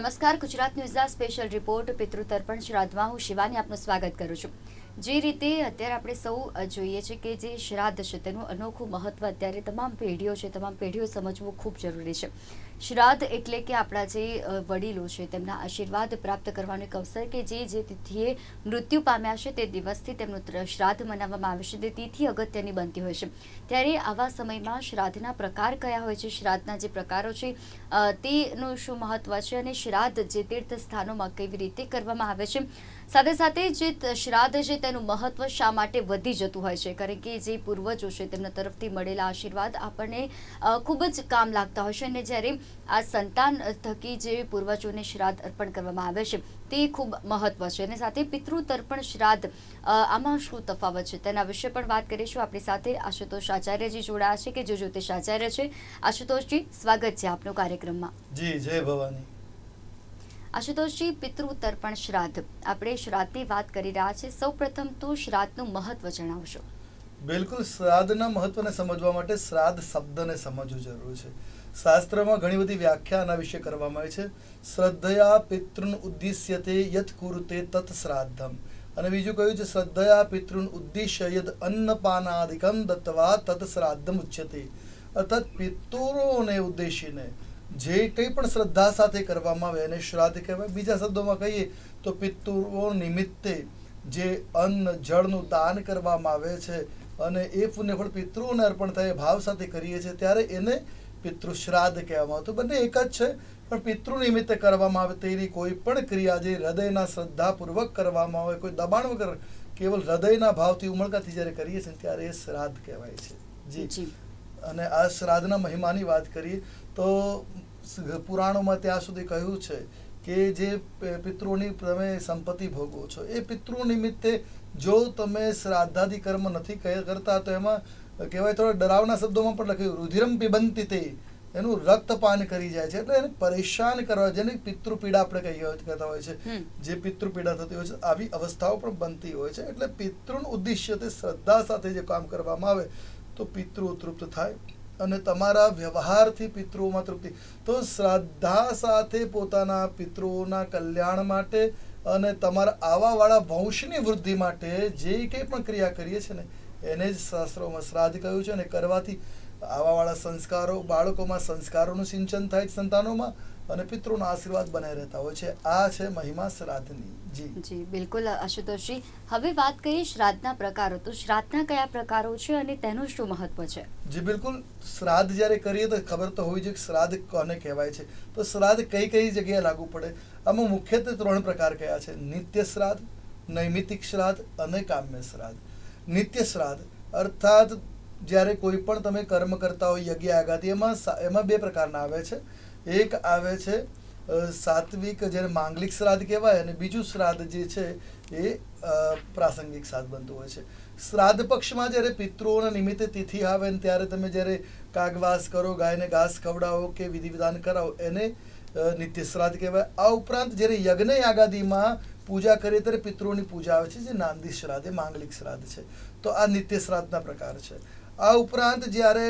નમસ્કાર, ગુજરાત ન્યૂઝના special report પિતૃતર્પણ શ્રાદ્ધમાં હું શિવાની આપનું સ્વાગત કરું છું. જે રીતે અત્યારે આપણે સૌ જોઈએ છે કે જે શ્રાદ્ધ છે તેનું અનોખું મહત્વ અત્યારે તમામ પેઢીઓ છે, તમામ પેઢીઓ સમજવું ખૂબ જરૂરી છે. શ્રાદ્ધ એટલે કે આપણા જે વડીલો છે તેમના આશીર્વાદ પ્રાપ્ત કરવાનો એક અવસર કે જે જે તિથિએ મૃત્યુ પામ્યા છે તે દિવસથી તેમનું શ્રાદ્ધ મનાવવામાં આવે છે. તે તિથિ અગત્યની બનતી હોય છે. ત્યારે આવા સમયમાં શ્રાદ્ધના પ્રકાર કયા હોય છે? શ્રાદ્ધના જે પ્રકારો છે તેનું શું મહત્વ છે અને શ્રાદ્ધ જે તીર્થ સ્થાનોમાં કેવી રીતે કરવામાં આવે છે? સાથે સાથે જે શ્રાદ્ધ છે તેનું મહત્વ શા માટે વધી જતું હોય છે? કારણ કે જે પૂર્વજો છે તેમના તરફથી મળેલા આશીર્વાદ આપણને ખૂબ જ કામ લાગતા હોય છે. અને જ્યારે આ સંતાન થકી જે પૂર્વજોને શ્રાદ્ધ અર્પણ કરવામાં આવે છે તે ખૂબ મહત્વ છે. અને સાથે પિતૃ તર્પણ શ્રાદ્ધ આમાં શું તફાવત છે? તેના વિશે પણ વાત કરીશું. આપણી સાથે આશુતોષ આચાર્યજી જોડાયા છે કે જે જ્યોતિષ આચાર્ય છે. આશુતોષજી સ્વાગત છે આપનો કાર્યક્રમમાં. જી જય ભવાની. આશુતોષજી પિતૃ તર્પણ શ્રાદ્ધ. આપણે શ્રાદ્ધની વાત કરી રહ્યા છે સૌ પ્રથમ તો શ્રાદ્ધનું મહત્વ જણાવશો. બિલકુલ શ્રાદ્ધના મહત્વને સમજવા માટે શ્રાદ્ધ શબ્દને સમજવું જરૂર છે. શાસ્ત્રમાં ઘણી બધી વ્યાખ્યા આના વિશે કરવામાં આવી છે. શ્રદ્ધયા પિતૃન ઉદ્દિશ્યતે યત કુરુતે તત શ્રાદ્ધમ. અને બીજું કહ્યું છે, શ્રદ્ધયા પિતૃન ઉદ્દેશ્ય યદ અન્નપાનાદિકમ દત્તવા તત શ્રાદ્ધમ ઉચ્યતે. અર્થાત પિતૃઓને ઉદ્દેશીને જે કંઈ પણ શ્રદ્ધા સાથે કરવામાં આવે, એને શ્રાદ્ધ કહેવાય. બીજા શબ્દોમાં કહીએ તો પિતૃઓ નિમિત્તે જે અન્ન, જળનું દાન કરવામાં આવે છે અને એ પુણ્યફળ પિતૃઓને અર્પણ થાય ભાવ સાથે કરીએ છીએ, ત્યારે એને પિતૃ શ્રાદ્ધ કહેવામાં આવતું બંને એક જ છે પણ પિતૃ નિમિત્તે કરવામાં આવે તેની કોઈ પણ ક્રિયા જે હૃદયના શ્રદ્ધાપૂર્વક કરવામાં આવે કોઈ દબાણ વગર કેવલ હૃદયના ભાવથી ઉમળકાથી જ્યારે કરીએ છીએ ત્યારે એ શ્રાદ્ધ કહેવાય છે. જી. જી. અને આ શ્રાદ્ધના મહિમાની વાત કરીએ તો પુરાણોમાં ત્યાં સુધી કહ્યું છે કે જે પિતૃની તમે સંપત્તિ ભોગવો છો એ પિતૃ નિમિત્તે જો તમે શ્રાદ્ધાદિ કર્મ નથી કરતા તો એમાં કહેવાય થોડા ડરાવના શબ્દોમાં પણ લખ્યું રુધિરમ પિબંતી તે એનું રક્તપાન કરી જાય છે એટલે એને પરેશાન કરવા જેને પિતૃ પીડા આપણે કહીએ કહેતા હોય છે. જે પિતૃ પીડા થતી હોય છે આવી અવસ્થાઓ પણ બનતી હોય છે એટલે પિતૃનું ઉદ્દેશ્ય તે શ્રદ્ધા સાથે જે કામ કરવામાં આવે તો પિતૃ તૃપ્ત થાય અને તમારા વ્યવહારથી પિતૃઓમાં તૃપ્તિ. તો શ્રદ્ધા સાથે પોતાના પિતૃઓના કલ્યાણ માટે અને તમારા આવાવાળા વંશની વૃદ્ધિ માટે જે કંઈ પણ ક્રિયા કરીએ છીએ ને, એને જ શાસ્ત્રોમાં શ્રાદ્ધ કહ્યું છે અને કરવાથી આવાવાળા સંસ્કારો, બાળકોમાં સંસ્કારોનું સિંચન થાય સંતાનોમાં અને પિતૃના આશીર્વાદ બનાવી રહેતા હોય છે. આ છે મહિમા શ્રાદ્ધની. જી. જી બિલકુલ આશુતોષજી. હવે વાત કરીએ શ્રાદ્ધના પ્રકારો. તો શ્રાદ્ધના કયા પ્રકારો છે અને તેનું શું મહત્વ છે? જી બિલકુલ. શ્રાદ્ધ જ્યારે કરીએ તો ખબર તો હોવી જોઈએ કે શ્રાદ્ધ કોને કહેવાય છે. તો શ્રાદ્ધ કઈ કઈ જગ્યાએ લાગુ પડે? આમાં મુખ્યત્વે ત્રણ પ્રકાર કયા છે. નિત્ય શ્રાદ્ધ નૈમિતિક શ્રાદ્ધ અને કામ્ય શ્રાદ્ધ. નિત્ય શ્રાદ્ધ અર્થાત જ્યારે કોઈ પણ તમે કર્મ કરતા હોય યજ્ઞ આગાતી એમાં એમાં બે પ્રકારના આવે છે. એક આવે છે સાત્વિક જેને માંગલિક શ્રાદ્ધ કહેવાય અને બીજું શ્રાદ્ધ જે છે એ પ્રાસંગિક શ્રાદ્ધ બનતું હોય છે. શ્રાદ્ધ પક્ષમાં જ્યારે પિતૃઓના નિમિત્તે તિથિ આવે ને ત્યારે તમે જ્યારે કાગવાસ કરો, ગાયને ઘાસ ખવડાવો કે વિધિ વિધાન કરાવો, એને નિત્ય શ્રાદ્ધ કહેવાય. આ ઉપરાંત જ્યારે યજ્ઞ યાગાદીમાં પૂજા કરીએ ત્યારે પિતૃઓની પૂજા આવે છે, જે નાંદી શ્રાદ્ધ, એ માંગલિક શ્રાદ્ધ છે. તો આ નિત્ય શ્રાદ્ધના પ્રકાર છે. આ ઉપરાંત જ્યારે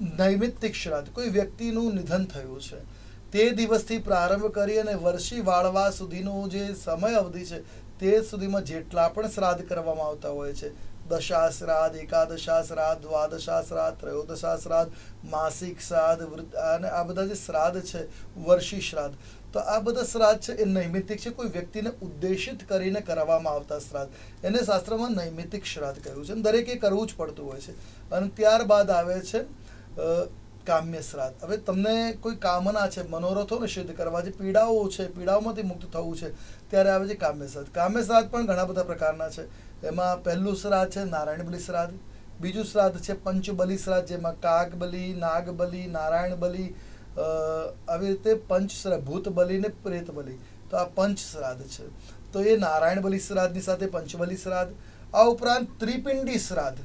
નૈમિત્તિક શ્રાદ્ધ. કોઈ વ્યક્તિનું નિધન થયું છે. તે દિવસથી પ્રારંભ કરી અને વર્ષી વાળવા સુધીનો જે સમય અવધિ છે, તે સુધીમાં જેટલા પણ શ્રાદ્ધ કરવામાં આવતા હોય છે દશા શ્રાદ્ધ એકાદશા શ્રાદ્ધ દ્વાદશા શ્રાદ્ધ ત્રયોદશા શ્રાદ્ધ માસિક શ્રાદ્ધ, વૃદ્ધ અને આ બધા જે શ્રાદ્ધ છે, વર્ષી શ્રાદ્ધ. તો આ બધા શ્રાદ્ધ છે એ નૈમિત્તિક છે. કોઈ વ્યક્તિને ઉદ્દેશિત કરીને કરવામાં આવતા શ્રાદ્ધ. એને શાસ્ત્રમાં નૈમિત્તિક શ્રાદ્ધ કહ્યું છે. દરેકે કરવું જ પડતું હોય છે. અને ત્યારબાદ આવે છે કામ્ય શ્રાદ્ધ. હવે તમને કોઈ કામના છે મનોરથોને સિદ્ધ કરવા, જે પીડાઓ છે, પીડાઓમાંથી મુક્ત થવું છે, ત્યારે આવે છે કામ્ય શ્રાદ્ધ. કામ્ય શ્રાદ્ધ પણ ઘણા બધા પ્રકારના છે. એમાં પહેલું શ્રાદ્ધ છે નારાયણ બલિ શ્રાદ્ધ. બીજું શ્રાદ્ધ છે પંચબલી શ્રાદ્ધ, જેમાં કાગ બલિ, નાગ બલિ, નારાયણ બલિ આવી રીતે પંચ શ્રાદ્ધ ભૂત બલિ ને પ્રેત બલિ. તો આ પંચ શ્રાદ્ધ છે. તો એ નારાયણ બલિ શ્રાદ્ધની સાથે પંચબલી શ્રાદ્ધ. આ ઉપરાંત ત્રિપિંડી શ્રાદ્ધ.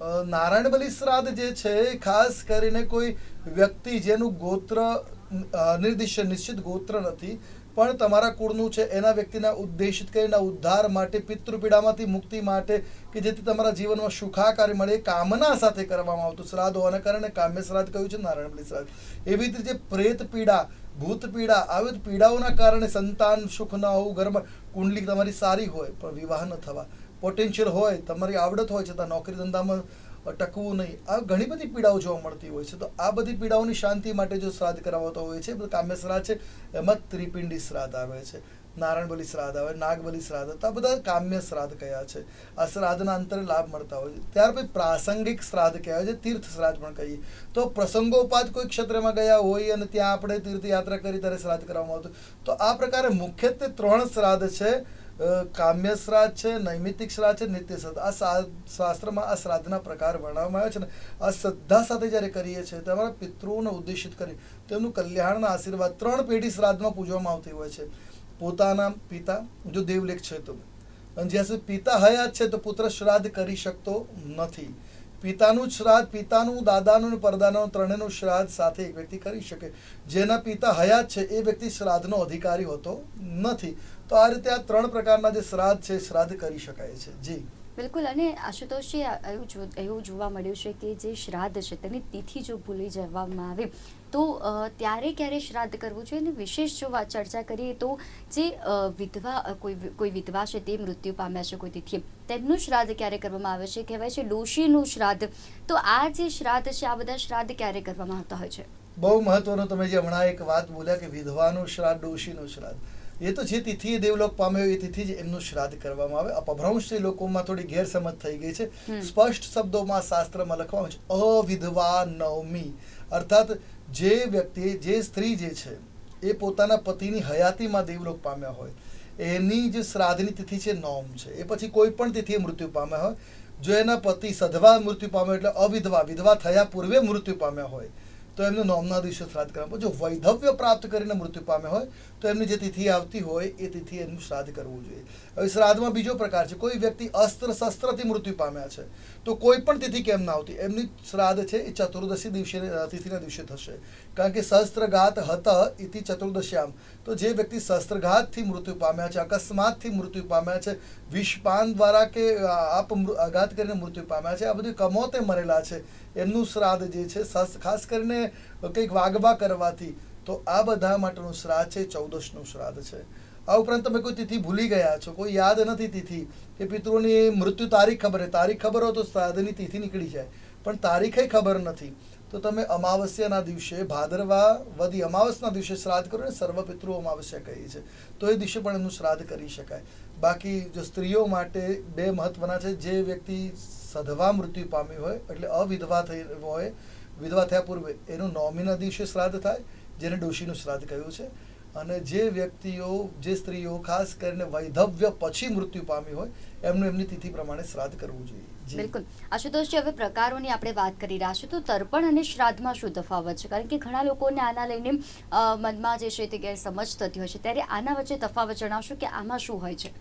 નારાયણ બલિ શ્રાદ્ધ જે છે ખાસ કરીને કોઈ વ્યક્તિ જેનું ગોત્ર નિર્દિષ્ટ નિશ્ચિત ગોત્ર નથી, પણ તમારા કુળનું છે, એના વ્યક્તિના ઉદ્દેશિત કરીને ઉદ્ધાર માટે, પિતૃપીડામાંથી મુક્તિ માટે કે જેથી તમારા જીવનમાં સુખાકારી મળે, એ કામના સાથે કરવામાં આવતું શ્રાદ્ધ હોવાના કારણે કામ્ય શ્રાદ્ધ કહ્યું છે નારાયણ બલિ શ્રાદ્ધ એવી રીતે રીતે પ્રેત પીડા, ભૂત પીડા, આવી જ પીડાઓના કારણે સંતાન સુખ ન હોવું, ઘરમાં કુંડલી તમારી સારી હોય, પણ વિવાહ ન થવા. પોટેન્શિયલ હોય, તમારી આવડત હોય છતાં નોકરી ધંધામાં ટકવું નહીં. આ ઘણી બધી પીડાઓ જોવા મળતી હોય છે. તો આ બધી પીડાઓની શાંતિ માટે જો શ્રાદ્ધ કરાવતો હોય છે કામ્ય શ્રાદ્ધ છે, એમાં ત્રિપિંડી શ્રાદ્ધ આવે છે નારાયણ બલિ શ્રાદ્ધ આવે, નાગબલી શ્રાદ્ધ તો આ બધા કામ્ય શ્રાદ્ધ કયા છે. આ શ્રાદ્ધના અંતરે લાભ મળતા હોય છે. ત્યાર પછી પ્રાસંગિક શ્રાદ્ધ કહેવાય છે, તીર્થ શ્રાદ્ધ પણ કહીએ. તો પ્રસંગોપાત કોઈ ક્ષેત્રમાં ગયા હોય અને ત્યાં આપણે તીર્થયાત્રા કરી ત્યારે શ્રાદ્ધ કરવામાં આવતું. તો આ પ્રકારે મુખ્યત્વે ત્રણ શ્રાદ્ધ છે. કામ્ય શ્રાદ્ધ છે નૈમિતિક શ્રાદ્ધ છે, નિત્ય શ્રાદ્ધ. આ શાસ્ત્રમાં આ શ્રાદ્ધના પ્રકાર વર્ણવવામાં આવ્યા છે ને, આ શ્રદ્ધા સાથે જ્યારે કરીએ છીએ તમારા પિતૃઓને ઉદ્દેશિત કરી તેમનું કલ્યાણના આશીર્વાદ ત્રણ પેઢી શ્રાદ્ધમાં પૂજવામાં આવતી હોય છે. પોતાના પિતા, જો દેવલેખ છે તો. અને જ્યાં સુધી પિતા હયાત છે, તો પુત્ર શ્રાદ્ધ કરી શકતો નથી. પિતાનું શ્રાદ્ધ, પિતાનું, દાદાનું અને પરદાદાનું ત્રણેયનું શ્રાદ્ધ સાથે એક વ્યક્તિ કરી શકે. જેના પિતા હયાત છે, એ વ્યક્તિ શ્રાદ્ધનો અધિકારી હોતો નથી. તો આ રીતે આ ત્રણ પ્રકારના જે શ્રાદ્ધ છે શ્રાદ્ધ કરી શકાય છે. જી. બિલકુલ. અને આશુતોષજી એવું એવું જોવા મળ્યું છે કે જે શ્રાદ્ધ છે તેની તિથિ જો ભૂલી જવામાં આવે તો ત્યારે ક્યારે શ્રાદ્ધ કરવું જોઈએ? અને વિશેષ જો ચર્ચા કરીએ તો જે વિધવા કોઈ કોઈ વિધવા છે તે મૃત્યુ પામ્યા છે કોઈ તિથિએ તેમનું શ્રાદ્ધ ક્યારે કરવામાં આવે છે? કહેવાય છે ડોશીનું શ્રાદ્ધ. તો આ જે શ્રાદ્ધ છે આ બધા શ્રાદ્ધ ક્યારે કરવામાં આવતા હોય છે? બહુ મહત્વનો તમે જે હમણાં એક વાત બોલ્યા કે વિધવાનું શ્રાદ્ધ ડોશીનું શ્રાદ્ધ. એ તો જે તિથિએ દેવલોક પામ્યો એ તિથિ જ એમનું શ્રાદ્ધ કરવામાં આવે. અપભ્રંશ લોકોમાં થોડી ગેરસમજ થઈ ગઈ છે. સ્પષ્ટ શબ્દોમાં શાસ્ત્રમાં લખવામાં છે અવિધવા નવમી. અર્થાત જે વ્યક્તિ જે સ્ત્રી જે છે એ પોતાના પતિની હયાતીમાં દેવલોક પામ્યા હોય. એની જે શ્રાદ્ધની તિથિ છે નોમ છે. એ પછી કોઈ પણ તિથિએ મૃત્યુ પામ્યા હોય. જો એના પતિ સધવા મૃત્યુ પામ્યો એટલે અવિધવા વિધવા થયા પૂર્વે મૃત્યુ પામ્યા હોય. તો એમને નોમના દિવસે શ્રાદ્ધ કરવામાં જો વૈધવ્ય પ્રાપ્ત કરીને મૃત્યુ પામે હોય, તો એમની જે તિથિ આવતી હોય, એ તિથિ એમનું શ્રાદ્ધ કરવું જોઈએ. હવે શ્રાદ્ધમાં બીજો પ્રકાર છે. કોઈ વ્યક્તિ અસ્ત્ર શસ્ત્રથી મૃત્યુ પામ્યા છે, તો કોઈ પણ તિથિ કેમ ના આવતી? એમની શ્રાદ્ધ છે, એ ચતુર્દશી દિવસે તિથિના દિવસે થશે. કારણ કે શસ્ત્રઘાત હત ઇતિ ચતુર્દશ્યામ. તો જે વ્યક્તિ શસ્ત્રઘાતથી મૃત્યુ પામ્યા છે, અકસ્માતથી મૃત્યુ પામ્યા છે વિષપાન દ્વારા કે આપ આઘાત કરીને મૃત્યુ પામ્યા છે. આ બધું કમોતે મરેલા છે. એમનું શ્રાદ્ધ જે છે ખાસ કરીને કંઈક વાગવા કરવાથી, તો આ બધા માટેનું શ્રાદ્ધ છે ચૌદશનું શ્રાદ્ધ છે. આ ઉપરાંત તમે કોઈ તિથિ ભૂલી ગયા છો, કોઈ યાદ નથી તિથિ, કે પિતૃની મૃત્યુ તારીખ ખબર તારીખ ખબર હોય તો શ્રાદ્ધની તિથિ નીકળી જાય. પણ તારીખે ખબર નથી. તો તમે અમાવસ્યાના દિવસે ભાદરવા વધી અમાવસના દિવસે શ્રાદ્ધ કરો ને સર્વ પિતૃ અમાવસ્યા કહીએ છે. તો એ દિવસે પણ એનું શ્રાદ્ધ કરી શકાય. બાકી જો સ્ત્રીઓ માટે બે મહત્વના છે, જે વ્યક્તિ સધવા મૃત્યુ પામી હોય, એટલે અવિધવા થઈ હોય, વિધવા થયા પૂર્વે, એનું નોમીના દિવસે શ્રાદ્ધ થાય જેને ડોશીનું શ્રાદ્ધ કહ્યું છે. અને જે વ્યક્તિઓ જે સ્ત્રીઓ ખાસ કરીને વૈધવ્ય પછી મૃત્યુ પામી હોય એમનું એમની તિથિ પ્રમાણે શ્રાદ્ધ કરવું જોઈએ. બિલકુલ. આશુતોષજી હવે પ્રકારોની આપણે વાત કરી રહ્યા છીએ તો તર્પણ અને શ્રાદ્ધમાં શું તફાવત છે? કારણ કે ઘણા લોકોને આના લઈને મનમાં જે છે તે ગેરસમજ થતી હોય છે. ત્યારે આના વચ્ચે તફાવત જણાવશો કે આમાં શું હોય છે?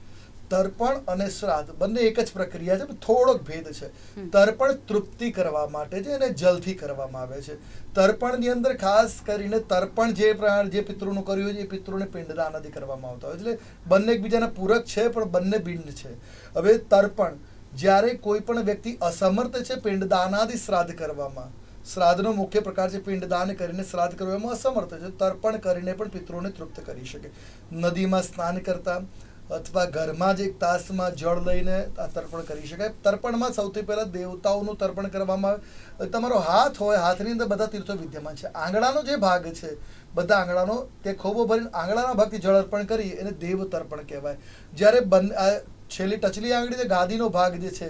તર્પણ અને શ્રાદ્ધ બંને એક જ પ્રક્રિયા છે થોડોક ભેદ છે. તર્પણ તૃપ્તિ કરવા માટે છે અને જલથી કરવામાં આવે છે. તર્પણની અંદર ખાસ કરીને તર્પણ જે જે પિતૃનું કર્યું હોય છે, એ પિતૃને પિંડદાનાથી કરવામાં આવતા હોય એટલે બંને એકબીજાના પૂરક છે, પણ બંને ભિન્ન છે. હવે તર્પણ, જ્યારે કોઈ પણ વ્યક્તિ અસમર્થ છે પિંડદાનાદિ શ્રાદ્ધ કરવામાં, શ્રાદ્ધનો મુખ્ય પ્રકાર છે પિંડદાન કરીને શ્રાદ્ધ કરવામાં અસમર્થ છે. તર્પણ કરીને પણ પિતૃને તૃપ્ત કરી શકે. નદીમાં સ્નાન કરતા અથવા ઘરમાં જ એક તાસમાં જળ લઈને આ તર્પણ કરી શકાય. તર્પણમાં સૌથી પહેલાં દેવતાઓનું તર્પણ કરવામાં આવે. તમારો હાથ હોય, હાથની અંદર બધા તીર્થો વિદ્યમાન છે. આંગળાનો જે ભાગ છે, બધા આંગળાનો તે ખોબો ભરીને આંગળાના ભાગથી જળ અર્પણ કરી એને દેવ તર્પણ કહેવાય. જ્યારે બંને છેલ્લી ટચલી આંગળી જે ગાદીનો ભાગ જે છે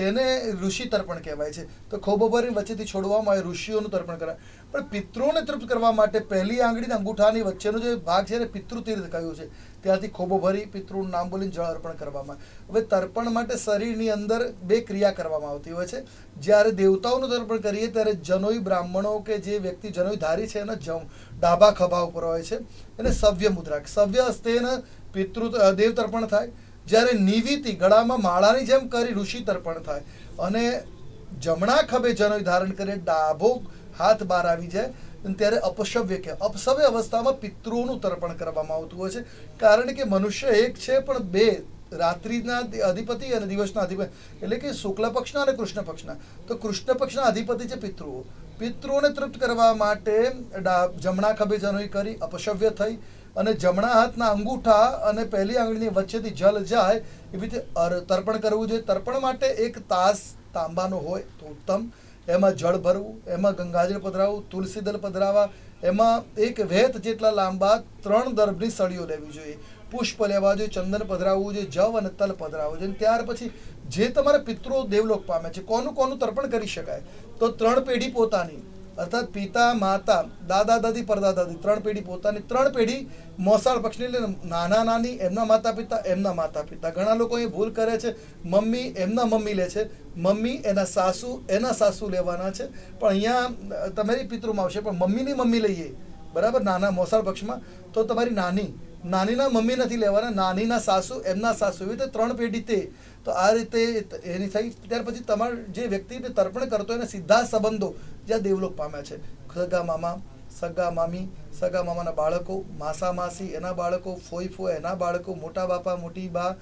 તેને ઋષિ તર્પણ કહેવાય છે. તો ખોબો વચ્ચેથી છોડવામાં આવે, ઋષિઓનું તર્પણ કરાય. પણ પિત્રોને તૃપ્ત કરવા માટે પહેલી આંગળી અંગૂઠાની વચ્ચેનો જે ભાગ છે એને પિતૃતીર્થ કહ્યું છે. ત્યાંથી ખોબો ભરી પિતૃનું નામ બોલીને જળ અર્પણ કરવામાં હવે તર્પણ માટે શરીરની અંદર બે ક્રિયા કરવામાં આવતી હોય છે. જ્યારે દેવતાઓનું તર્પણ કરીએ ત્યારે જનોઈ બ્રાહ્મણો કે જે વ્યક્તિ જનોઈ ધારી છે એના જમ, ડાબા ખભા ઉપર હોય છે. એને સવ્ય મુદ્રા સવ્ય હસ્તેન પિતૃ દેવ તર્પણ થાય. જ્યારે નિવિતિ ગળામાં માળાની જેમ કરી ઋષિ તર્પણ થાય. અને જમણા ખભે જનોય ધારણ કરે ડાભો હાથ બહાર આવી જાય, અને ત્યારે અપશવ્ય કે અપશવ્ય અવસ્થામાં પિતૃઓનું તર્પણ કરવામાં આવતું હોય છે. કારણ કે મનુષ્ય એક છે, પણ બે, રાત્રિના અધિપતિ અને દિવસના અધિપતિ. એટલે કે શુક્લ પક્ષના અને કૃષ્ણ પક્ષના. તો કૃષ્ણ પક્ષના અધિપતિ છે પિતૃઓ. પિતૃઓને તૃપ્ત કરવા માટે જમણા ખભે જનોઈ કરી, અપશવ્ય થઈ અને જમણા હાથના અંગૂઠા અને પહેલી આંગળીની વચ્ચેથી જલ જાય, એવી રીતે તર્પણ કરવું જોઈએ. તર્પણ માટે એક તાસ તાંબાનો હોય તો ઉત્તમ. એમાં જળ ભરવું, એમાં ગંગાજળ પધરાવવું, તુલસી દળ પધરાવવા, એમાં એક વેત જેટલા લાંબા ત્રણ દર્ભની સળીઓ લેવી જોઈએ. પુષ્પ લેવા જોઈએ, ચંદન પધરાવવું જોઈએ, જવ અને તલ પધરાવવું જોઈએ. ત્યાર પછી જે તમારા પિત્રો દેવલોક પામે છે, કોનું કોનું તર્પણ કરી શકાય? તો ત્રણ પેઢી પોતાની. અર્થાત પિતા, માતા, દાદા, દાદી પરદાદા દાદી ત્રણ પેઢી પોતાની, ત્રણ પેઢી મોસાળ પક્ષની નાના, નાની, એમના માતા પિતા, એમના માતા પિતા. ઘણા લોકો એ ભૂલ કરે છે, મમ્મી એમના મમ્મી લે છે, મમ્મી એના સાસુ એના સાસુ લેવાના છે. પણ અહીંયા તમારી પિતૃમાં આવશે, પણ મમ્મીની મમ્મી લઈએ. બરાબર? નાના મોસાળ પક્ષમાં. તો તમારી નાની નાનીના મમ્મી નથી લેવાના, નાનીના સાસુ, એમના સાસુ, એવી રીતે ત્રણ પેઢી તે. તો આ રીતે એની થઈ, ત્યાર પછી તમારે જે વ્યક્તિને તર્પણ કરતો એને સીધા સંબંધો જ્યાં દેવલોક પામ્યા છે. સગા મામા, સગા મામી, સગા મામાના બાળકો, માસા માસી, એના બાળકો, ફોઈ ફોઈ, એના બાળકો, મોટા બાપા, મોટી બા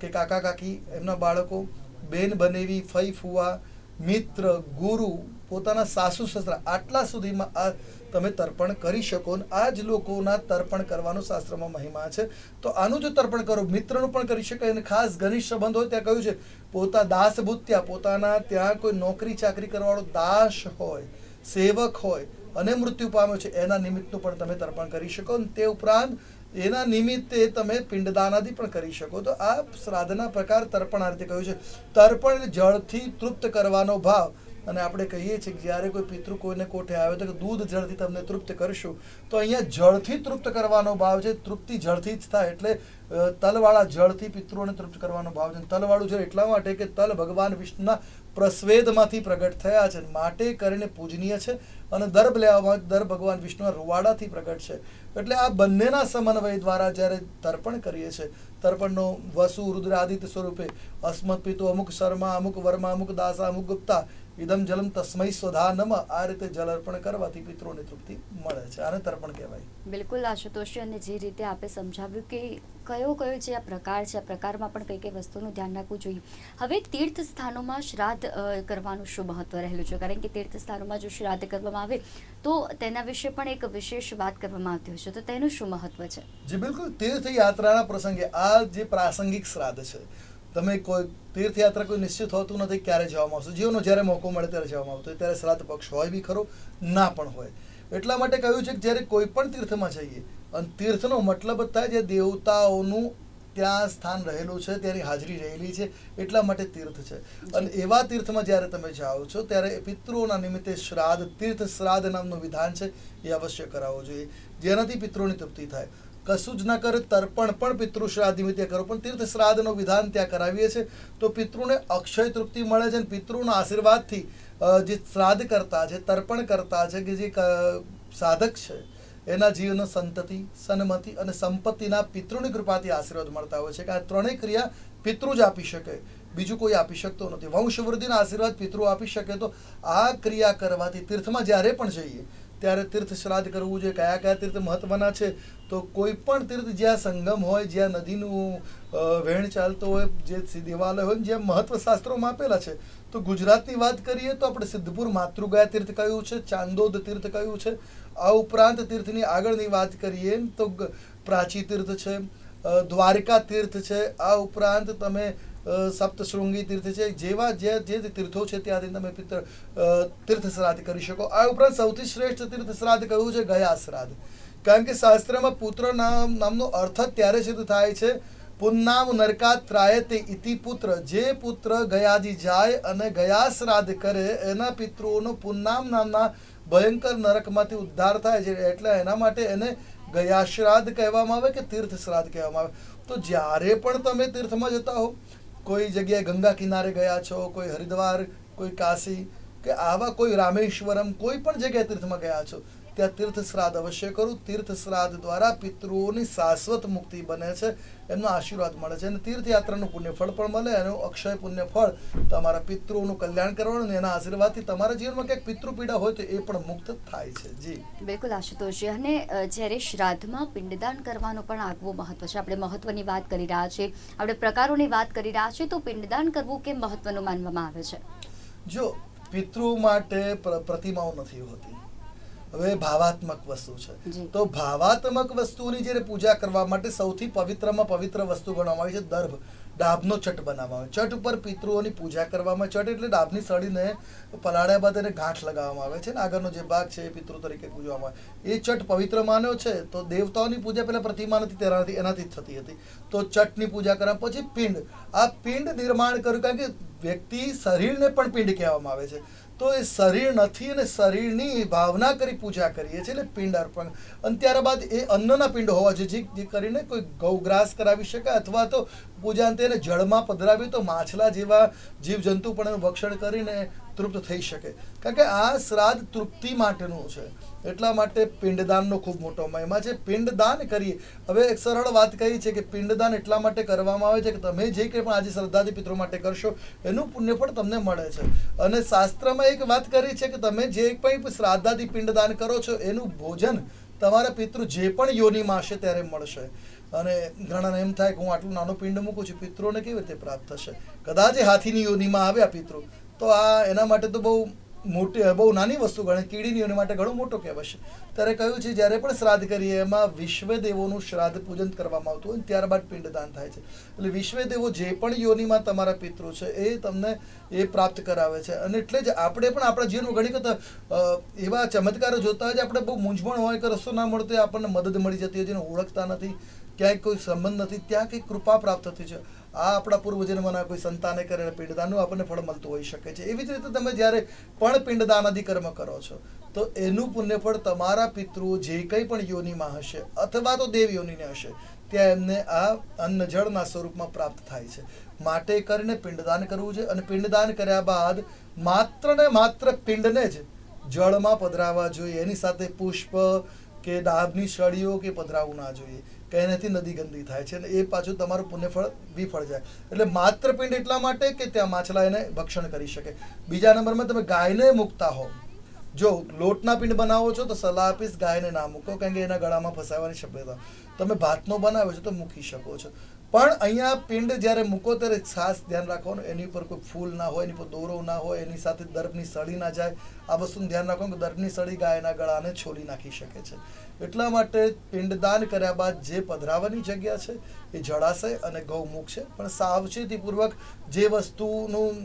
કે કાકા કાકી, એમના બાળકો, બેન બનેવી, ફઈ ફુવા, મિત્ર, ગુરુ, પોતાના સાસુ સસરા, આટલા સુધીમાં આ તમે તર્પણ કરી શકો આ જ લોકોના તર્પણ કરવાનો શાસ્ત્રમાં મહિમા છે. તો આનું જો તર્પણ કરો, મિત્રનું પણ કરી શકાય અને ખાસ ઘનિષ્ઠ સંબંધ હોય ત્યાં કહ્યું છે, પોતા દાસભૂત ત્યાં પોતાના ત્યાં કોઈ નોકરી ચાકરી કરવાવાળો દાસ હોય, સેવક હોય, અને મૃત્યુ પામ્યો છે, એના નિમિત્તનું પણ તમે તર્પણ કરી શકો અને તે ઉપરાંત એના નિમિત્તે તમે પિંડદાનાદિ પણ કરી શકો. તો આ શ્રાદ્ધના પ્રકાર તર્પણ રીતે કહ્યું છે. તર્પણ જળથી તૃપ્ત કરવાનો ભાવ અને આપણે કહીએ છીએ કે જ્યારે કોઈ પિતૃ કોઈને કોઠે આવે તો કે દૂધ જળથી તમને તૃપ્ત કરશું, તો અહીંયા જળથી તૃપ્ત કરવાનો ભાવ છે, તૃપ્તિ જળથી જ થાય એટલે તલવાળા જળથી પિતૃઓને તૃપ્ત કરવાનો ભાવ છે. તલવાળું જળ એટલા માટે કે તલ ભગવાન વિષ્ણુના પ્રસ્વેદમાંથી પ્રગટ થયા છે માટે કરીને પૂજનીય છે અને દર્ભ લેવામાં દર્ભ ભગવાન વિષ્ણુના રૂવાડાથી પ્રગટ છે. એટલે આ બંનેના સમન્વય દ્વારા જ્યારે તર્પણ કરીએ છીએ, તર્પણનો વસુ રુદ્ર આદિત્ય સ્વરૂપે અસ્મત પિતુ અમુક શર્મા, અમુક વર્મા, અમુક દાસા, અમુક ગુપ્તા ઇદમ જલમ તસ્મય સ્વધા નમ. આ રીતે જલ અર્પણ કરવાથી પિત્રોને તૃપ્તિ મળે છે. આને તર્પણ કહેવાય. બિલકુલ આશુતોષજી અને જે રીતે આપે સમજાવ્યું કે કયો કયો જે આ પ્રકાર છે આ પ્રકારમાં પણ કઈ કઈ વસ્તુનું ધ્યાન રાખવું જોઈએ. હવે તીર્થ સ્થાનોમાં શ્રાદ્ધ કરવાનું શું મહત્વ રહેલું છે? કારણ કે તીર્થ સ્થાનોમાં જો શ્રાદ્ધ કરવામાં આવે તો તેના વિશે પણ એક વિશેષ વાત કરવામાં આવતી હોય છે. તો તેનું શું મહત્વ છે? જે બિલકુલ. તીર્થ યાત્રાના પ્રસંગે આ જે પ્રાસંગિક શ્રાદ્ધ છે તમે કોઈ તીર્થયાત્રા કોઈ નિશ્ચિત હોતું નથી ક્યારે જવામાં આવશે. જીવનો જ્યારે મોકો મળે ત્યારે જવામાં આવતો હોય ત્યારે શ્રાદ્ધ પક્ષ હોય બી ખરો ના પણ હોય. એટલા માટે કહ્યું છે કે જ્યારે કોઈ પણ તીર્થમાં જઈએ અને તીર્થનો મતલબ જ થાય જે દેવતાઓનું ત્યાં સ્થાન રહેલું છે ત્યાંની હાજરી રહેલી છે એટલા માટે તીર્થ છે. અને એવા તીર્થમાં જ્યારે તમે જાઓ છો ત્યારે પિતૃઓના નિમિત્તે શ્રાદ્ધ તીર્થ શ્રાદ્ધ નામનું વિધાન છે એ અવશ્ય કરાવવું જોઈએ. જેનાથી પિતૃની તૃપ્તિ થાય. કશું જ ન કરે, તર્પણ પણ પિતૃ શ્રાદ્ધ નિમિત્તે કરો. પણ તીર્થ શ્રાદ્ધનો વિધાન ત્યાં કરાવીએ છીએ. તો પિતૃને અક્ષય તૃપ્તિ મળે છે અને પિતૃના આશીર્વાદથી જે શ્રાદ્ધ કરતા છે, તર્પણ કરતા છે, કે જે સાધક છે, એના જીવનો સંતતિ, સન્મતિ અને સંપત્તિના પિતૃની કૃપાથી આશીર્વાદ મળતા હોય છે કે આ ત્રણેય ક્રિયા પિતૃ જ આપી શકે. બીજું કોઈ આપી શકતો નથી. વંશવૃદ્ધિના આશીર્વાદ પિતૃ આપી શકે. તો આ ક્રિયા કરવાથી તીર્થમાં જ્યારે પણ જઈએ ત્યારે તીર્થ શ્રાદ્ધ કરવું જોઈએ. કયા કયા તીર્થ મહત્વના છે? તો કોઈ પણ તીર્થ જ્યાં સંગમ હોય, જ્યાં નદીનું વહેણ ચાલતો હોય, જે દેવાલય હોય જ્યાં મહત્વ શાસ્ત્રોમાં આપેલા છે. તો ગુજરાતની વાત કરીએ તો આપણે સિદ્ધપુર માતૃગયા તીર્થ કયું છે? ચાંદોદ તીર્થ કયું છે? આ ઉપરાંત તીર્થની આગળની વાત કરીએ તો પ્રાચી તીર્થ છે દ્વારકા તીર્થ છે. આ ઉપરાંત તમે સપ્તશૃંગી તીર્થ છે. જેવા જે જે તીર્થો છે ત્યાંથી તમે પિત્ર તીર્થ શ્રાદ્ધ કરી શકો. આ ઉપરાંત સૌથી શ્રેષ્ઠ તીર્થ શ્રાદ્ધ કયું છે? ગયા શ્રાદ્ધ કારણ કે શાસ્ત્રમાં પુત્ર નામ, નામનો અર્થ જ ત્યારે સિદ્ધ થાય છે, પુન્નામ નરકાત ત્રાયતે ઇતિ પુત્ર. જે પુત્ર ગયાજી જાય અને ગયા શ્રાદ્ધ કરે, એના પિતૃઓનો પુન્નામ નામના ભયંકર નરકમાંથી ઉદ્ધાર થાય છે. એટલે એના માટે એને ગયા શ્રાદ્ધ કહેવામાં આવે કે તીર્થ શ્રાદ્ધ કહેવામાં આવે. તો જ્યારે પણ તમે તીર્થમાં જતા હો કોઈ જગ્યાએ ગંગા કિનારે ગયા છો, કોઈ હરિદ્વાર, કોઈ કાશી, કે આવા કોઈ રામેશ્વરમ, કોઈ પણ જગ્યાએ તીર્થમાં ગયા છો ત્યાં તીર્થ શ્રાદ્ધ અવશ્ય કરું. તીર્થ શ્રાદ્ધ દ્વારા પિતૃઓની શાશ્વત મુક્તિ બને છે એમનો આશીર્વાદ મળે છે. અને તીર્થયાત્રાનું પુણ્યફળ પણ મળે અને અક્ષય પુણ્યફળ તમારા પિતૃઓનું કલ્યાણ કરવાનું અને એના આશીર્વાદથી તમારા જીવનમાં ક્યાંક પિતૃ પીડા હોય તો એ પણ મુક્ત થાય છે. જી. બિલકુલ આશુતોષજી અને જ્યારે શ્રાદ્ધમાં પિંડદાન કરવાનું પણ આગવું મહત્વ છે. આપણે મહત્વની વાત કરી રહ્યા છીએ. આપણે પ્રકારોની વાત કરી રહ્યા છીએ તો પિંડદાન કરવું કેમ મહત્વનું માનવામાં આવે છે? જો પિતૃ માટે પ્રતિમાઓ નથી હોતી હવે ભાવાત્મક વસ્તુ છે. તો ભાવાત્મક વસ્તુની જ્યારે પૂજા કરવા માટે સૌથી પવિત્રમાં પવિત્ર વસ્તુ ગણવામાં આવી છે દર્ભ. ડાભનો ચટ બનાવવામાં આવે. ચટ ઉપર પિતૃઓની પૂજા કરવામાં ચટ એટલે ડાભની સળીને પલાળ્યા બાદ એને ગાંઠ લગાવવામાં આવે છે. ને આગળનો જે ભાગ છે એ પિતૃ તરીકે પૂજવામાં આવે. એ ચટ પવિત્ર માન્યો છે તો દેવતાઓની પૂજા પહેલાં પ્રતિમા નથી તેનાથી એનાથી જ થતી હતી. તો ચટની પૂજા કર્યા પછી પિંડ. આ પિંડ નિર્માણ કર્યું કારણ કે વ્યક્તિ શરીરને પણ પિંડ કહેવામાં આવે છે. તો એ શરીર નથી અને શરીરની ભાવના કરી પૂજા કરીએ છીએ એટલે પિંડ અર્પણ. અને ત્યારબાદ એ અન્નના પિંડ હોવા જોઈએ, જે- કરીને કોઈ ગૌગ્રાસ કરાવી શકાય અથવા તો પૂજા અંતે એને જળમાં પધરાવી તો માછલા જેવા જીવજંતુ પણ એનું ભક્ષણ કરીને તૃપ્ત થઈ શકે. કારણ કે આ શ્રાદ્ધ તૃપ્તિ માટેનું છે. એટલા માટે પિંડદાનનો ખૂબ મોટો મહિમા છે. પિંડદાન કરીએ, હવે એક સરળ વાત કહી છે કે પિંડદાન એટલા માટે કરવામાં આવે છે કે તમે જે કંઈ પણ આજે શ્રદ્ધાથી પિતૃ માટે કરશો, એનું પુણ્ય પણ તમને મળે છે. અને શાસ્ત્રમાં એક વાત કરી છે કે તમે જે કંઈ શ્રાદ્ધાથી પિંડદાન કરો છો, એનું ભોજન તમારા પિતૃ જે પણ યોનિમાં હશે ત્યારે મળશે. અને ઘણાને એમ થાય કે હું આટલું નાનું પિંડ મૂકું છું પિત્રોને કેવી રીતે પ્રાપ્ત થશે? કદાચ હાથીની યોનિમાં આવ્યા પિતૃ. તો આ એના માટે તો બહુ મોટી, બહુ નાની વસ્તુ ગણે કીડીની માટે ઘણું મોટું કહેવાશે ત્યારે કહ્યું છે, જ્યારે પણ શ્રાદ્ધ કરીએ, એમાં વિશ્વ દેવોનું શ્રાદ્ધ પૂજન કરવામાં આવતું હોય ત્યારબાદ પિંડદાન થાય છે. એટલે વિશ્વ દેવો જે પણ યોનિમાં તમારા પિતૃ છે, એ તમને એ પ્રાપ્ત કરાવે છે. અને એટલે જ આપણે પણ આપણા જીવનમાં ઘણી વખત એવા ચમત્કારો જોતા હોય છે, આપણે બહુ મૂંઝવણ હોય કે રસ્તો ના મળતો આપણને મદદ મળી જતી હોય જેને ઓળખતા નથી, ક્યાંય કોઈ સંબંધ નથી, ત્યાં કંઈક કૃપા પ્રાપ્ત થતી છે. આ આપણા પૂર્વજન્મના કોઈ સંતાને કરેલા પિંડદાનનું આપણને ફળ મળતું હોઈ શકે છે. એવી જ રીતે તમે જ્યારે પણ પિંડદાન આદિ કર્મ કરો છો તો એનું પુણ્યફળ તમારા પિતૃ જે કંઈ પણ યોનિમાં હશે અથવા તો દેવ યોનિને હશે, ત્યાં એમને આ અન્ન જળના સ્વરૂપમાં પ્રાપ્ત થાય છે. માટે કરીને પિંડદાન કરવું છે અને પિંડદાન કર્યા બાદ માત્ર ને માત્ર પિંડને જ જળમાં પધરાવવા જોઈએ. એની સાથે પુષ્પ કે ડાબની સળીઓ કે પધરાવવું ના જોઈએ, કે એનાથી નદી ગંદી થાય છે અને એ પાછું તમારું પુણ્યફળ વિફળ જાય. એટલે માત્ર પિંડ એટલા માટે કે ત્યાં માછલા એને ભક્ષણ કરી શકે. બીજા નંબરમાં તમે ગાયને મૂકતા હો જો લોટના પિંડ બનાવો છો તો સલાહ આપીશ, ગાયને ના મૂકો, કારણ કે એના ગળામાં ફસાવાની શક્યતા. તમે ભાતનો બનાવ્યો છો તો મૂકી શકો છો. પણ અહીંયા પિંડ જ્યારે મૂકો ત્યારે ખાસ ધ્યાન રાખવાનું, એની ઉપર કોઈ ફૂલ ના હોય, એની ઉપર દોરો ના હોય, એની સાથે દર્ભની સળી ના જાય, આ વસ્તુનું ધ્યાન રાખવાનું કે દર્ભની સળી ગાયના ગળાને છોલી નાખી શકે છે. એટલા માટે પિંડદાન કર્યા બાદ જે પધરાવાની જગ્યા છે એ જળાશય અને ગૌમુખ છે. પણ સાવચેતીપૂર્વક જે વસ્તુનું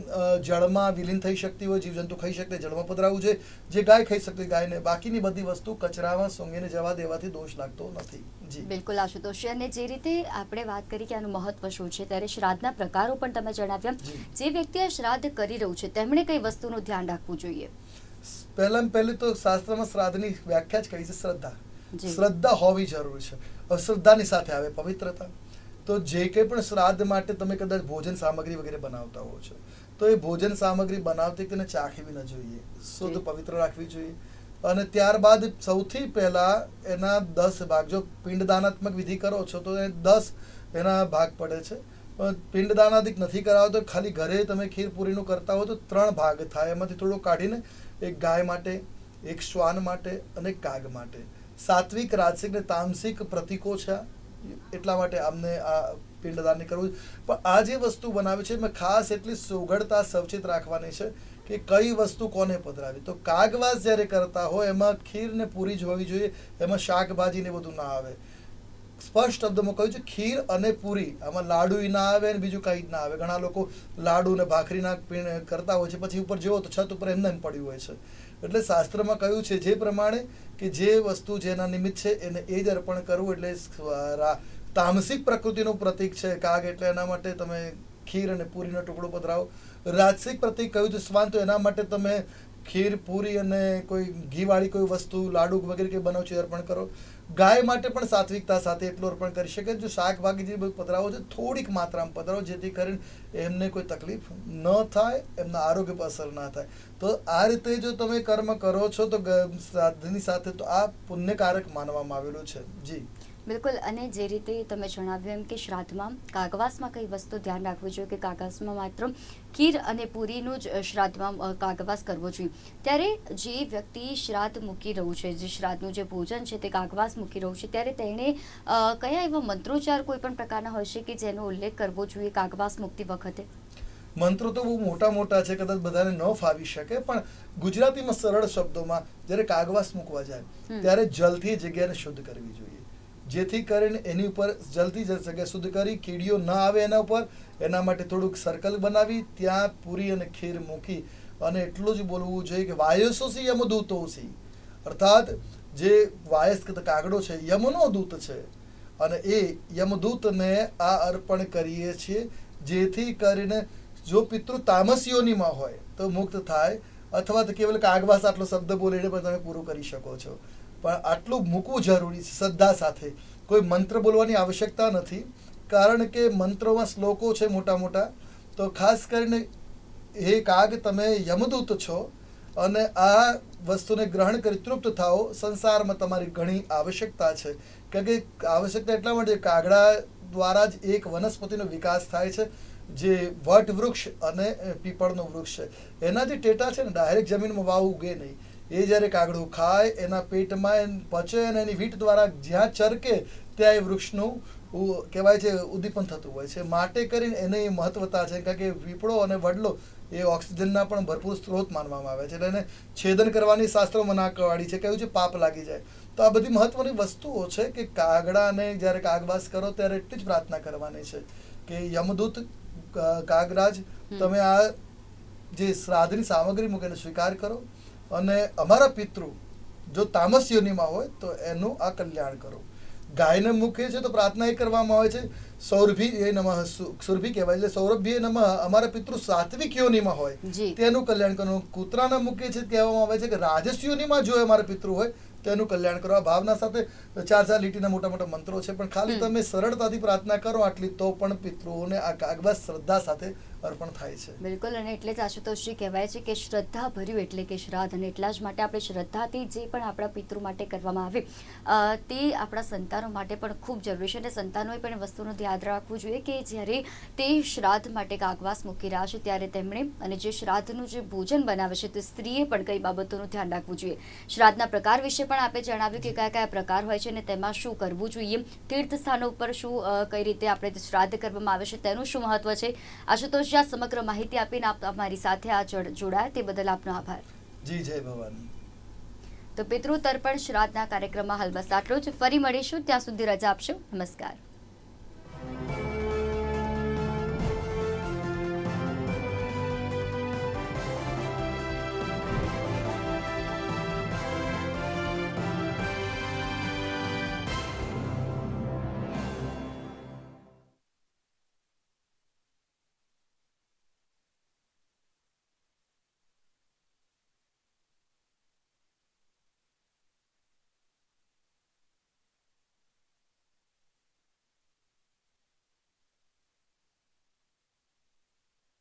જળમાં વિલીન થઈ શકતી હોય, જીવજંતુ ખાઈ શકતી જળમાં પધરાવવું છે જે ગાય ખાઈ શકતી ગાયને, બાકીની બધી વસ્તુ કચરામાં સૂંઘીને જવા દેવાથી દોષ લાગતો નથી. બિલકુલ આશુતોષ. અને જે રીતે આપણે વાત કરી કે આનું મહત્વ શું છે ત્યારે શ્રાદ્ધના પ્રકારો પણ તમે જણાવ્યા. જે. વ્યક્તિ આ શ્રાદ્ધ કરી રહ્યું છે તેમણે કઈ વસ્તુનું ધ્યાન રાખવું જોઈએ? પહેલા પહેલું તો શાસ્ત્રમાં શ્રાદ્ધની વ્યાખ્યા જ કહી છે શ્રદ્ધા. શ્રદ્ધા હોવી જરૂરી છે. અશ્રદ્ધાની શ્રદ્ધાની સાથે આવે પવિત્રતા. તો જે કંઈ પણ શ્રાદ્ધ માટે તમે કદાચ ભોજન સામગ્રી વગેરે બનાવતા હો છો તો એ ભોજન સામગ્રી બનાવતી તેને ચાખવી ન જોઈએ. શુદ્ધ પવિત્ર રાખવી જોઈએ. અને ત્યારબાદ સૌથી પહેલા એના દસ ભાગ, જો પિંડદાનાત્મક વિધિ કરો છો તો એ દસ એના ભાગ પડે છે. પિંડદાનાદિક નથી કરાવો તો ખાલી ઘરે તમે ખીર પૂરીનું કરતા હો તો ત્રણ ભાગ થાય. એમાંથી થોડું કાઢીને એક ગાય માટે, એક શ્વાન માટે અને કાગ માટે. સાત્વિક, રાજસિક ને તામસિક પ્રતીકો છે એટલા માટે અમને આ પિંડદાનની કરવું પણ આ જે વસ્તુ બનાવી છે, એમાં ખાસ એટલી સુઘડતા સવચેત રાખવાની છે કે કઈ વસ્તુ કોને પધરાવી? તો કાગવાસ જ્યારે કરતા હોય, એમાં ખીર ને પૂરી જ હોવી જોઈએ, એમાં શાકભાજી ને બધું ના આવે. સ્પષ્ટ શબ્દમાં કહ્યું છે, ખીર અને પૂરી, આમાં લાડુ ના આવે અને બીજું કંઈ જ ના આવે. ઘણા લોકો લાડુ ને ભાખરીના કરતા હોય છે, પછી ઉપર જુઓ તો છત ઉપર એમને એમ પડ્યું હોય છે. એટલે શાસ્ત્રમાં કહ્યું છે, જે પ્રમાણે કે જે વસ્તુ જેના નિમિત્ત છે, એને એ જ અર્પણ કરવું એટલે તામસિક પ્રકૃતિનું પ્રતીક છે. કાગ એટલે એના માટે તમે ખીર અને પૂરીનો ટુકડો પધરાવો. રાજસિક પ્રતિક કહ્યું છે શ્વાન તો એના માટે તમે ખીર, પૂરી અને કોઈ ઘીવાળી કોઈ વસ્તુ, લાડુ વગેરે કંઈ બનાવો છો અર્પણ કરો. ગાય માટે પણ સાત્વિકતા સાથે એટલું અર્પણ કરી શકે જો શાકભાજી જે પધરાવો છે, થોડીક માત્રામાં પધરાવો, જેથી કરીને એમને કોઈ તકલીફ ન થાય, એમના આરોગ્ય પર અસર ના થાય. તો આ રીતે જો તમે કર્મ કરો છો, તો સાધની સાથે તો આ પુણ્યકારક માનવામાં આવેલું છે. જી. બિલકુલ અને જે રીતે તમે જણાવ્યું એમ કે શ્રાદ્ધમાં કાગવાસમાં કઈ વસ્તુ ધ્યાન રાખવું જોઈએ કે કાગવાસમાં માત્ર ખીર અને પૂરીનું જ શ્રાદ્ધમાં કાગવાસ કરવો જોઈએ. ત્યારે જે વ્યક્તિ શ્રાદ્ધ મૂકી રહ્યું છે જે શ્રાદ્ધનું જે ભોજન છે તે કાગવાસ મૂકી રહ્યું છે ત્યારે તેણે કયા એવા મંત્રોચ્ચાર કોઈ પણ પ્રકારના હોય છે કે જેનો ઉલ્લેખ કરવો જોઈએ કાગવાસ મુક્તિ વખતે? મંત્રો તો બહુ મોટા મોટા છે કદાચ બધાને ન ફાવી શકે પણ ગુજરાતીમાં સરળ શબ્દોમાં જ્યારે કાગવાસ મૂકવા જાય ત્યારે જલથી જગ્યાને શુદ્ધ કરવી જોઈએ. જેથી કરીને એની ઉપર જલ્દી જ જગ્યા શુદ્ધ કરી, કીડીઓ ન આવે એના ઉપર, એના માટે થોડુંક સર્કલ બનાવી, ત્યાં પૂરી અને ખીર મૂકી અને એટલું જ બોલવું જોઈએ કે વાયસોસી યમદૂતોસી અર્થાત જે વાયસ કાગડો છે, યમનો દૂત છે. અને એ યમદૂતને આ અર્પણ કરીએ છીએ, જેથી કરીને જો પિતૃ તામસીઓનીમાં હોય તો મુક્ત થાય, અથવા તો કેવલ કાગવાસ આટલો શબ્દ બોલીને પણ તમે પૂરું કરી શકો છો. પણ આટલું મૂકવું જરૂરી છે, શ્રદ્ધા સાથે. કોઈ મંત્ર બોલવાની આવશ્યકતા નથી, કારણ કે મંત્રોમાં શ્લોકો છે મોટા મોટા. તો ખાસ કરીને હે કાગ, તમે યમદૂત છો અને આ વસ્તુને ગ્રહણ કરી તૃપ્ત થાઓ. સંસારમાં તમારી ઘણી આવશ્યકતા છે. કારણ કે આવશ્યકતા એટલા માટે કાગડા દ્વારા જ એક વનસ્પતિનો વિકાસ થાય છે, જે વટ વૃક્ષ અને પીપળનું વૃક્ષ છે. એના જે ટેટા છે ને, ડાયરેક્ટ જમીનમાં વાવ ઉગે નહીં. એ જ્યારે કાગડું ખાય એના પેટમાં પચે અને એની વીટ દ્વારા જ્યાં ચરકે ત્યાં એ વૃક્ષનું કહેવાય છે ઉદ્દીપન થતું હોય છે. માટે કરીને એને એ મહત્વતા છે કારણ કે પીપળો અને વડલો એ ઓક્સિજનના પણ ભરપૂર સ્ત્રોત માનવામાં આવે છે. એટલે એને છેદન કરવાની શાસ્ત્રો મના કવાડી છે કહ્યું છે પાપ લાગી જાય. તો આ બધી મહત્વની વસ્તુઓ છે કે કાગડાને જ્યારે કાગવાસ કરો ત્યારે એટલી જ પ્રાર્થના કરવાની છે કે યમદૂત કાગરાજ તમે આ જે શ્રાદ્ધની સામગ્રી મૂકીને સ્વીકાર કરો અને અમારા પિતૃ જો તામસ યોનિમાં હોય તો એનું આ કલ્યાણ કરો. ગાયને મૂકે છે તો પ્રાર્થના એ કરવામાં આવે છે. સૌરભી એ નમઃ સુરભી કહેવાય એટલે સૌરભી એ નમઃ અમારા પિતૃ સાત્વિક યોનિમાં હોય તેનું કલ્યાણ કરો કૂતરાના મૂકે છે કહેવામાં આવે છે કે રાજસ યોનિમાં જો અમારા પિતૃ હોય તેનું કલ્યાણ કરો. આ ભાવના સાથે ચાર ચાર લીટીના મોટા મોટા મંત્રો છે. પણ ખાલી તમે સરળતાથી પ્રાર્થના કરો આટલી તો પણ પિતૃઓને આ કાગબા શ્રદ્ધા સાથે અર્પણ થાય છે. બિલકુલ અને એટલે જ આશુતોષજી કહેવાય છે કે શ્રદ્ધા ભર્યું એટલે કે શ્રાદ્ધ. અને એટલા જ માટે આપણે શ્રદ્ધાથી જે પણ આપણા પિતૃ માટે કરવામાં આવે તે આપણા સંતાનો માટે પણ ખૂબ જરૂરી છે. અને સંતાનોએ પણ વસ્તુનું ધ્યાન રાખવું જોઈએ કે જ્યારે તે શ્રાદ્ધ માટે કાગવાસ મૂકી રહ્યા છે ત્યારે તેમણે અને જે શ્રાદ્ધનું જે ભોજન બનાવે છે તે સ્ત્રીએ પણ કઈ બાબતોનું ધ્યાન રાખવું જોઈએ. શ્રાદ્ધના પ્રકાર વિશે પણ આપે જણાવ્યું કે કયા કયા પ્રકાર હોય છે અને તેમાં શું કરવું જોઈએ તીર્થ સ્થાનો ઉપર શું કઈ રીતે આપણે શ્રાદ્ધ કરવામાં આવે છે તેનું શું મહત્વ છે? આશુતોષજી આ સમગ્ર માહિતી આપીને આપ અમારી સાથે આ જોડ- જોડાયા. તે બદલ આપનો આભાર. જી જય ભવાની. તો પિતૃ તર્પણ શ્રાદ્ધના કાર્યક્રમમાં હાલ બસ આટલું જ ફરી મળીશું. ત્યાં સુધી રજા આપશો. નમસ્કાર.